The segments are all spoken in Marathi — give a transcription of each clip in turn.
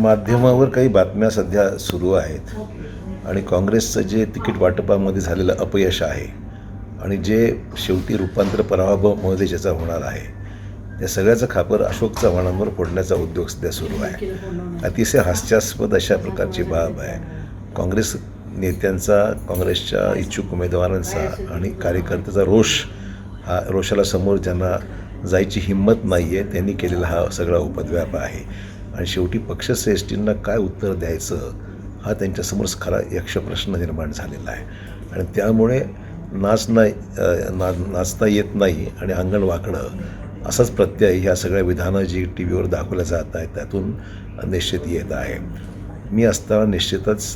माध्यमावर काही बातम्या सध्या सुरू आहेत. आणि काँग्रेसचं जे तिकीट वाटपामध्ये झालेलं अपयश आहे आणि जे शेवटी रूपांतर पराभवामध्ये ज्याचा होणार आहे या सगळ्याचं खापर अशोक चव्हाणांवर फोडण्याचा उद्योग सध्या सुरू आहे. अतिशय हास्यास्पद अशा प्रकारची बाब आहे. काँग्रेस नेत्यांचा काँग्रेसच्या इच्छुक उमेदवारांचा आणि कार्यकर्त्याचा रोष हा रोषाला समोर ज्यांना जायची हिंमत नाही आहे त्यांनी केलेला हा सगळा उपद्व्याप आहे. आणि शेवटी पक्षश्रेष्ठींना काय उत्तर द्यायचं हा त्यांच्यासमोरच खरा यक्ष प्रश्न निर्माण झालेला आहे. आणि त्यामुळे नाच नाही ना नाचता येत नाही आणि अंगण वाकडं असाच प्रत्यय ह्या सगळ्या विधानं जी टी व्हीवर दाखवल्या जात आहेत त्यातून निश्चित येत आहे. मी असताना निश्चितच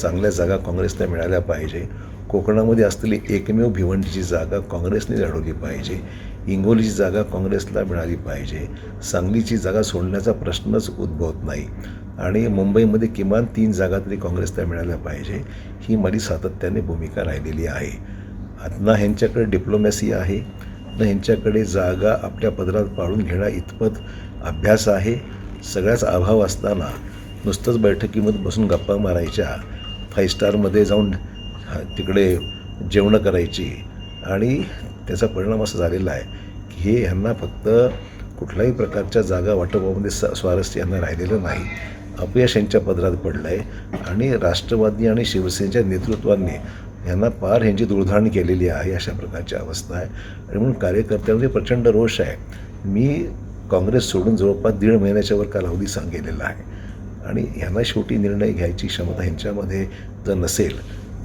चांगल्या जागा काँग्रेसला मिळाल्या पाहिजे. कोकणामध्ये असलेली एकमेव भिवंडीची जागा काँग्रेसने लढवली पाहिजे. हिंगोलीची जागा काँग्रेसला मिळाली पाहिजे. सांगलीची जागा सोडण्याचा प्रश्नच उद्भवत नाही. आणि मुंबईमध्ये किमान तीन जागा तरी काँग्रेसला मिळाल्या पाहिजे. ही माझी सातत्याने भूमिका राहिलेली आहे. ना ह्यांच्याकडे डिप्लोमॅसी आहे. ना ह्यांच्याकडे जागा आपल्या पदरात पाळून घेण्या इतपत अभ्यास आहे. सगळ्याच अभाव असताना नुसतंच बैठकीमध्ये बसून गप्पा मारायच्या फाईव्ह स्टारमध्ये जाऊन तिकडे जेवणं करायची. आणि त्याचा परिणाम असा झालेला आहे की हे ह्यांना फक्त कुठल्याही प्रकारच्या जागा वाटपामध्ये स स्वारस्य यांना राहिलेलं नाही. अपयश यांच्या पदरात पडलं आहे आणि राष्ट्रवादी आणि शिवसेनेच्या नेतृत्वाने यांना पार ह्यांची दुर्धाण केलेली आहे अशा प्रकारची अवस्था आहे. आणि म्हणून कार्यकर्त्यांमध्ये प्रचंड रोष आहे. मी काँग्रेस सोडून जवळपास दीड महिन्याच्या वर कालावधी सांगितलेला आहे. आणि ह्यांना शेवटी निर्णय घ्यायची क्षमता ह्यांच्यामध्ये जर नसेल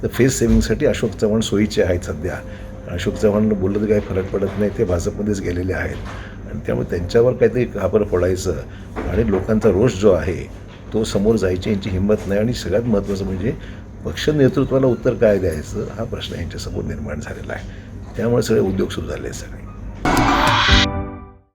तर फेस सेव्हिंगसाठी अशोक चव्हाण सोयीचे आहेत सध्या. अशोक चव्हाण बोललं तर काही फरक पडत नाही ते भाजपमध्येच गेलेले आहेत. आणि त्यामुळे त्यांच्यावर काहीतरी खापर फोडायचं आणि लोकांचा रोष जो आहे तो समोर जायची यांची हिंमत नाही. आणि सगळ्यात महत्त्वाचं म्हणजे पक्ष नेतृत्वाला उत्तर काय द्यायचं हा प्रश्न यांच्यासमोर निर्माण झालेला आहे. त्यामुळे सगळे उद्योग सुरू झाले आहेत सगळे.